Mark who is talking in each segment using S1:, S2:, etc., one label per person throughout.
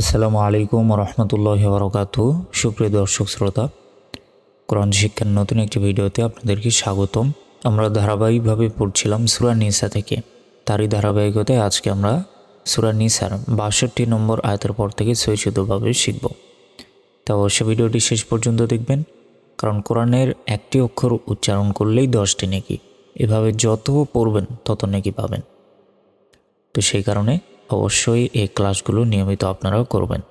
S1: আসসালামু আলাইকুম রহমতুল্লাহ বরকাত সুপ্রিয় দর্শক শ্রোতা, কোরআন শিক্ষার নতুন একটি ভিডিওতে আপনাদেরকে স্বাগতম। আমরা ধারাবাহিকভাবে পড়ছিলাম সুরা নিসা থেকে। তারই ধারাবাহিকতায় আজকে আমরা সুরা নিসার বাষট্টি নম্বর আয়তের পর থেকে সৈশুদ্ধভাবে শিখব। তা অবশ্যই ভিডিওটি শেষ পর্যন্ত দেখবেন, কারণ কোরআনের একটি অক্ষর উচ্চারণ করলেই দশটি নেকি। এভাবে যত পড়বেন তত নেকি পাবেন। তো সেই কারণে অবশ্যই এই ক্লাসগুলো নিয়মিত আপনারাও করবেন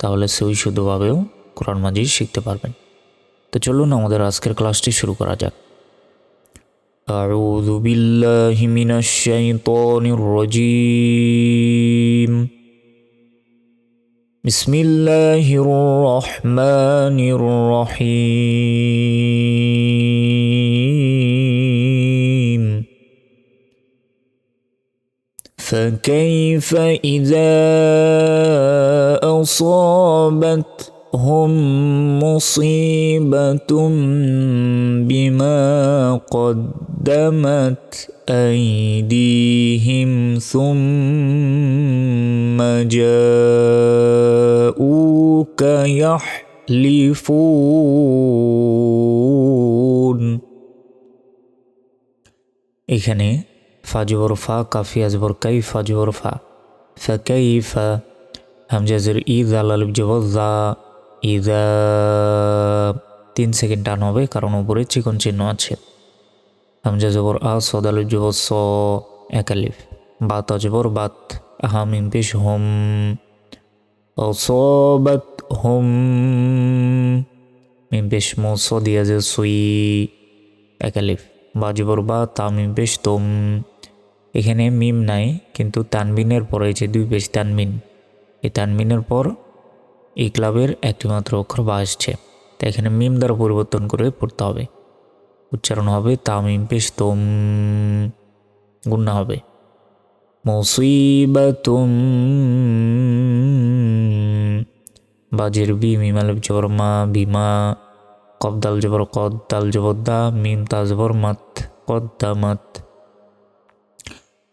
S1: তাহলে সই শুদ্ধভাবেও কোরআন মাঝি শিখতে পারবেন তো চলুন আমাদের আজকের ক্লাসটি শুরু করা যাক أعوذ بالله من الشيطان الرجيم بسم الله الرحمن الرحيم فكيف إذا أصابتهم مصيبة بما قدمت أيديهم ثم جاءوك يحلفون এখানে ফাজবর ফা কাফি আজবর কাই ফাজবর ফা ফাকাইফা হামজাজের ঈদ আল আলিফ জবর জা ইদা তিন সেকেন্ড টান হবে কারণ উপরে চিকন চিহ্ন আছে হামজা জবর আ সদ আলিফ জবর স এক আলিফ বাত অজবর বাত হামিম পেশ হোম অসবাত হোম মিম পেশ মো স দিয়া যে সুই এক আলিফ বাজবর বা তামিম পেশ তোম এখানে মিম নাই, কিন্তু তানবিনের পর যে দুই পেশ তানমিন এই তানমিনের পর এই ক্লাবের একটিমাত্র অক্ষর বা আসছে। তাই এখানে মিম দ্বারা পরিবর্তন করে পড়তে হবে। উচ্চারণ হবে তামিম পেশ তোম গুন্না হবে। মুসিবাতুম, বাজের বি মিমাল জবর মা, বিমা কব দাল জবর কদ্দাল জবদ্দা মিম তাজবর মাত, কদ দা মাত।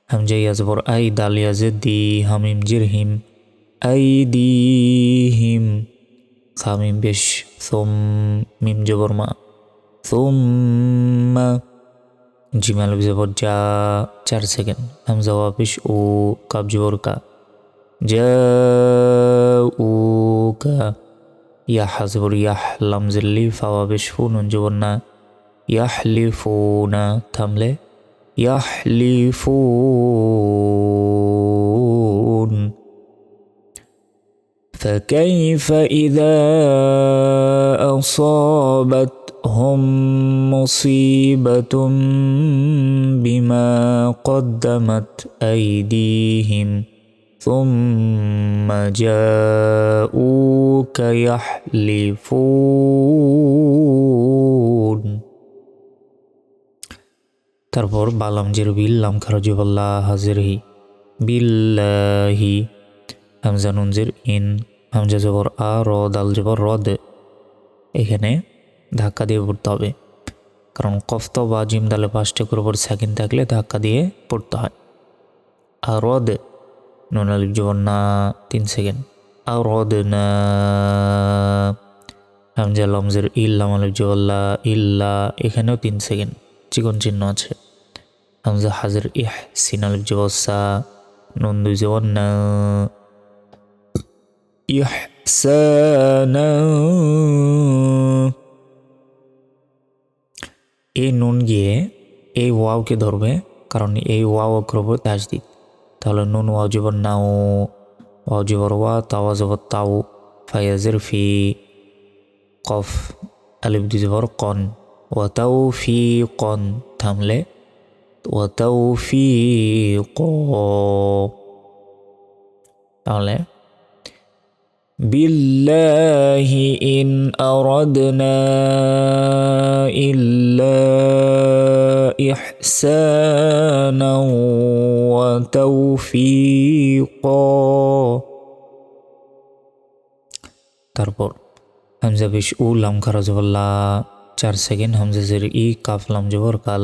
S1: হামজা ইয়াজবর আই দাল ইয়াজে দি হামিম জির হিম আই দি হিম খামিম বেশ, সোম মিম জবর মা সোম্মা। জিমাল জবর যা চার সেকেন্ড। হামজা ওয়াপিস ও কাব জবর কা। যা উ কা। ইয়াহ জবর, ইয়াহ লামজিল্লি ফাওয়া বেশ ফুন জবর না। ইয়াহলিফুনা থামলে يحلفون. فكيف إذا أصابتهم مصيبة بما قدمت أيديهم ثم جاءوك يحلفون؟ তারপর বালাম জের বিল, লাম খারজিবাল্লাহ হাজিরহি বিল্লাহি, হামজা নুনজির ইন, হামজা জবর আ, র, দাল জবর রদ। এখানে ধাক্কা দিয়ে পড়তে হবে। কারণ কফত বা জিম দালে পাঁচটা করে পর সেকেন্ড থাকলে ধাক্কা দিয়ে পড়তে হয়। আর রদ, নুন আলিফ জবর না, তিন সেকেন্ড। আর রদ, না, হামজা লমজের ইল্লাম আলিফ জবল্লা ইল্লা, এখানেও তিন সেকেন্ড। চিকন চিহ্ন আছে। হামজা হাজির ইহ সিন আলিফ জবর সা নুন দুই জবর না ইহসানা। এই নুন গিয়ে এই ওয়াওকে ধরবে, কারণ এই ওয়াও অগ্রবর তাজদিদ। তাহলে নুন ওয়াও জবর নাও ওয়াও জবর ওয়া তাওয়া জবর তাও, ফায়াজের ফি, কফ, আলিফ দুই জবর কন ওয়াতাও ফি কন, থামলে وتوفيق তাহলে بالله إن أردنا إلا إحسانا وتوفيقا তারপর হামজা বিশ উ লাম খারাজবল্লা চার সেকেন্ড হামজা জের ই কাফ লাম জবর কাল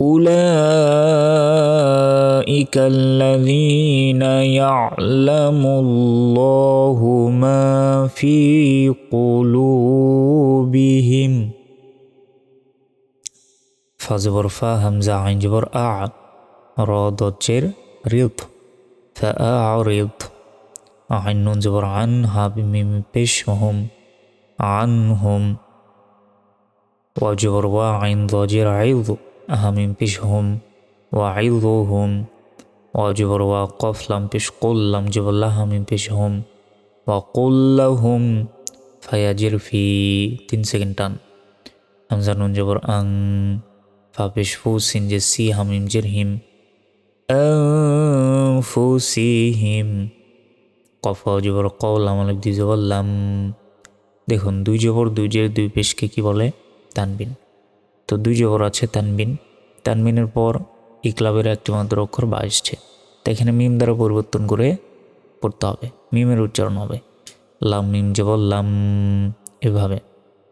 S1: أولئك الذين يعلم الله ما في قلوبهم. فزبر فا همزة جبر أع را ضجر رض فأعرض. نون جبر عن ها بميم بشهم عنهم. وجبر وعين ضجر عظ أهم بشهم وعظهم وجبر وقف لم بش قل لم جبر لها من بشهم وقل لهم فيجر في তিন সেকেন্ড টান হামজা নুন জবর আং ফাবিশ ফু সিন যে সি হামিম জির হিম أنفسهم কফ জবর কল আমালিক দি জবর লাম দেখুন দুই জবর দুই জের দুই পেশকে কি বলে তানবিন তো দুই জবর আছে তানবিন। তানবিনের পর ইকলাবের একটি মাত্র অক্ষর বা আসছে। তো এখানে মিম দ্বারা পরিবর্তন করে পড়তে হবে। মিমের উচ্চারণ হবে। লাম মিম জবর লাম এভাবে।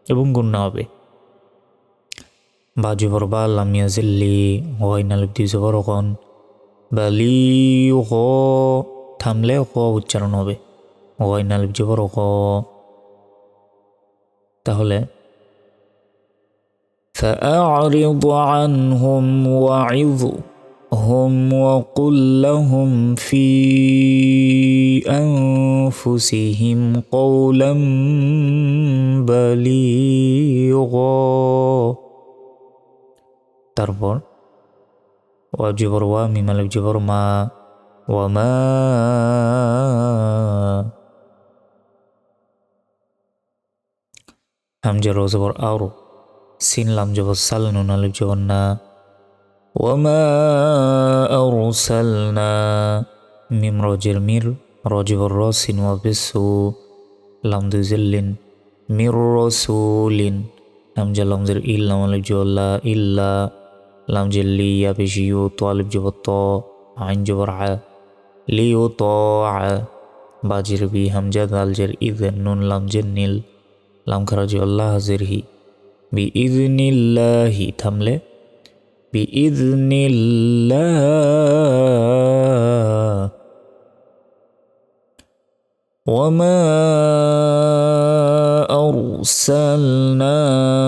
S1: এবং গুণনা হবে। বা জবর বা লাম ইয়াজিল্লি হয় নালিপ জবর কন। বালি হ থামলে ক উচ্চারণ হবে। হয় জবর ক। তাহলে فأعرض عنهم وعظهم وقل لهم في أنفسهم قولا بليغا তারপর ওয়াজিবর ওয়া মিমালিক জিবর মা ওয়ামা হামজা রো জবর আরও সিন লাম জবর সাল নুন আলিফ জবর না ওয়ামা আরসালনা মিম রজের মির রজবর র সিন ওয়া বিসু। লাম দুজিল্লিন মির রসুলিন। হামজা লামজের ইল লাম আলিফ জবর ইল্লা। লাম জেল্লি ইয়া পেশি ইউ তো আলিফ জবর ত, আইন জবর আ লি ও ত আ। বাজির বি হামজা দালজের ইদ নুন লামজের নীল। লাম খারাজি আল্লাহ হাজির হি। বি ইদনিল্লাহি থামলে বি ইদনিল্লাহ وما أرسلنا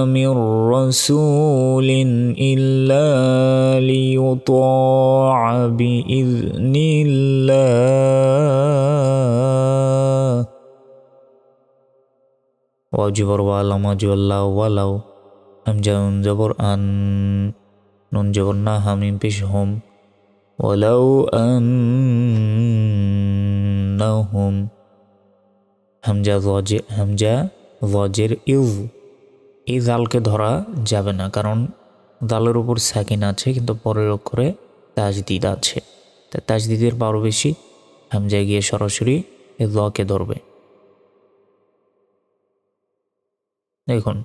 S1: من رسول إلا ليطاع بإذن الله ওয়াজিবর ওয়ালাম ওয়াজিবাল্লাহ ওয়ালাও হামজা নুন জবর আন নুন জবর না হামিম পেশ হোম ওয়ালাউ আন্নাহুম হামজা ওয়াজে হামজা ওয়াজের ইউ এই জালকে ধরা যাবে না। কারণ দালের উপর সাকিন আছে, কিন্তু পরের অক্ষরে তাজদিদ আছে। তা তাজদিদের বারো বেশি হামজায় গিয়ে সরাসরি এ দকে ধরবে। দেখুন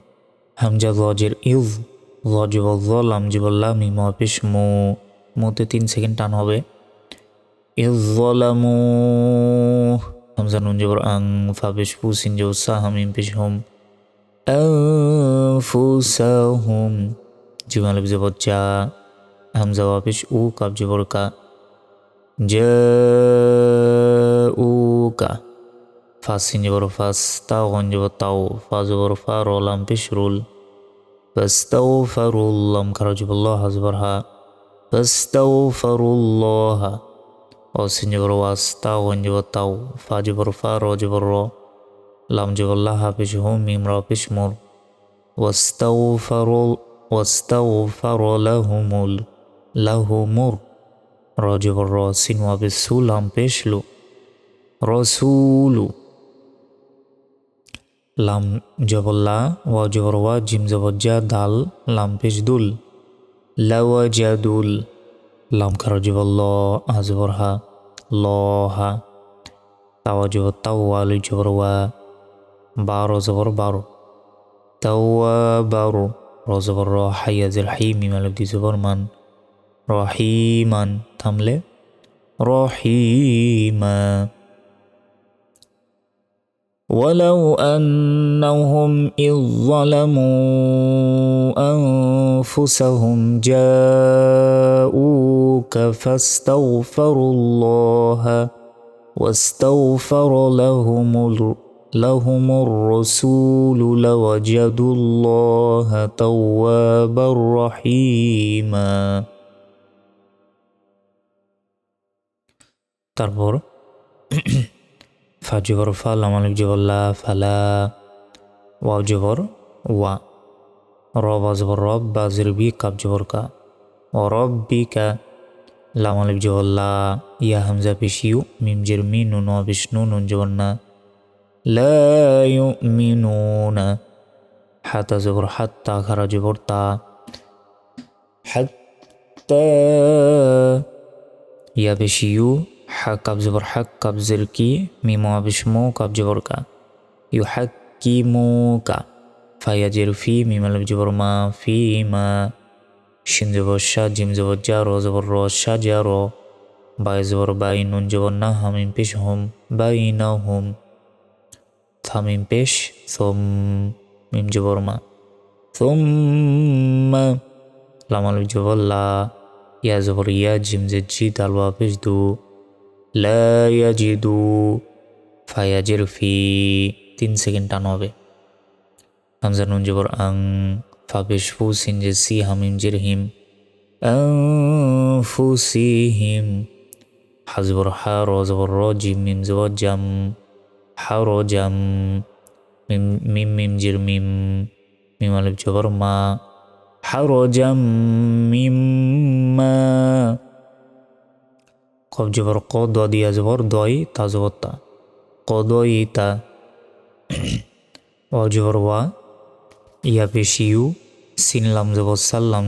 S1: হামজা লজের ইউজ লজ বল আমজিবল্লাহ মিম অফিস মু। মুতে তিন সেকেন্ড টান হবে। ইউজলামু হামজা নুন জবর, আং ফাবিস ফুসিন জব সাহাম ইমপিস হোম। ফুসাহুম জিমাল জবর, চা। হামজা ওয়াফিস উ কাব জবর, কা। জা, উ, কা। جبر فاس تاو غن جبر تاو فا جبر فا رولام بش رول فاستغفروا الله مكرجب الله زبرها فاستغفروا الله وسين جبر واس تاو غن جبر تاو فا جبر فا رو جبر رو লাম জবল্লাহ হাফিজ হুম মিম রাফিস মুর ওয়াস্তাউফারুল ওয়াস্তাউফার লাহুমুল লাহুমুর রজবর র সিন ওয়াবিস সু লাম পেশলু রসুলু লাম জবল্লা, ওয়া জবর ওয়া জিম জবজ্জা, দাল, লাম পেশ দুল। লাওয়াজাদুল লাম খারা জবর ল আজবর হা ল, হা। তাওয়া জবর তাও আলু জবর ওয়া বারো জবর বারো। তাওয়া বারো। র জবর র হাইয়াজের হাই মিমালব দি জবর মান। রহিমান থামলে। রহিমা। ولو انهم اذ ظلموا انفسهم جاءوك فاستغفروا الله واستغفر لهم لهم الرسول لوجدوا الله توابا رحيما. تربور ফা জবর ফা লামালিক জবর লা ফালা ওয়াও জবর ওয়া রব জবর রব বা জিরবি কাব জবর কা ও রব বি কা লামালিক জবর লা ইয়া হামজা পেশিউ মিম জের মি নুন বিষ্ণু নুন জবর না লা ইউমিনুনা হাতা জবর হাত্তা খারা জবর হাক কাব জের কি মিমো আবিসমো কাব জবর কা ইউ হাক কি মো কা ফাইয়া জের ফি মিমাল জবর মা ফি মা শিন জবর শা জিম জবর যা র জবর র শা যা র বাই জবর বাই নুন জবর না হামিম পেশ হোম বাই না হোম থামিম পেশ সোম মিম জবর মা সোম লামাল জবর লা ইয়া জবর ইয়া জিম জে জি তালওয়া পেশ দু ইয়াজিদু ফায়াজির ফি তিন সেকেন্ড টান হবে। হামজা নুন জবর আং, ফাবেশ ফু সিন যে সি হামিম জির হিম ফু সি হিম হাজবর হা র জবর র জিম, মিম জবর জাম হা র জাম, মিম মিম জির মিম মিম আলিফ জবর মা হা র জাম, মিম মা। কব জবর, ক দ দিয়া জবর, দই তা জবর তা। ক দই তা ও জবর ওয়া, ইয়া পেশ ইউ, সিন লাম জবর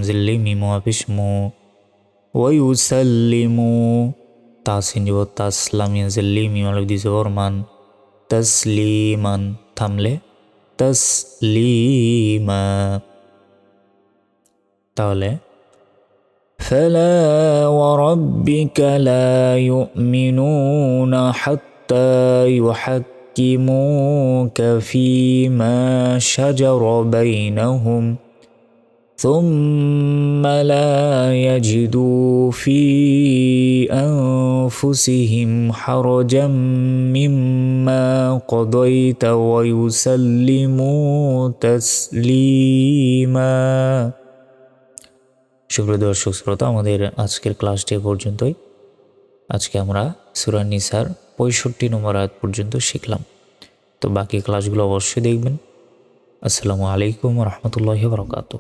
S1: জিল্লি, মিমো আপিস মো। ওয়ু সাল্লিমু তা সিন জবর তাসলাম ইয়া জিল্লি, মিম আলব দি জবর মান। তসলিমান থামলে তসলিমা তাহলে فلا وربك لا يؤمنون حتى يحكموك فيما شجر بينهم ثم لا يجدوا في أنفسهم حرجا مما قضيت ويسلموا تسليما সুপ্রিয় দর্শক শ্রোতা, আমাদের আজকের ক্লাসটি পর্যন্তই। আজকে আমরা সুরা নিসার পঁয়ষট্টি নম্বর আয়াত পর্যন্ত শিখলাম। তো বাকি ক্লাসগুলো অবশ্যই দেখবেন। আসসালামু আলাইকুম রহমতুল্লাহ বরকাত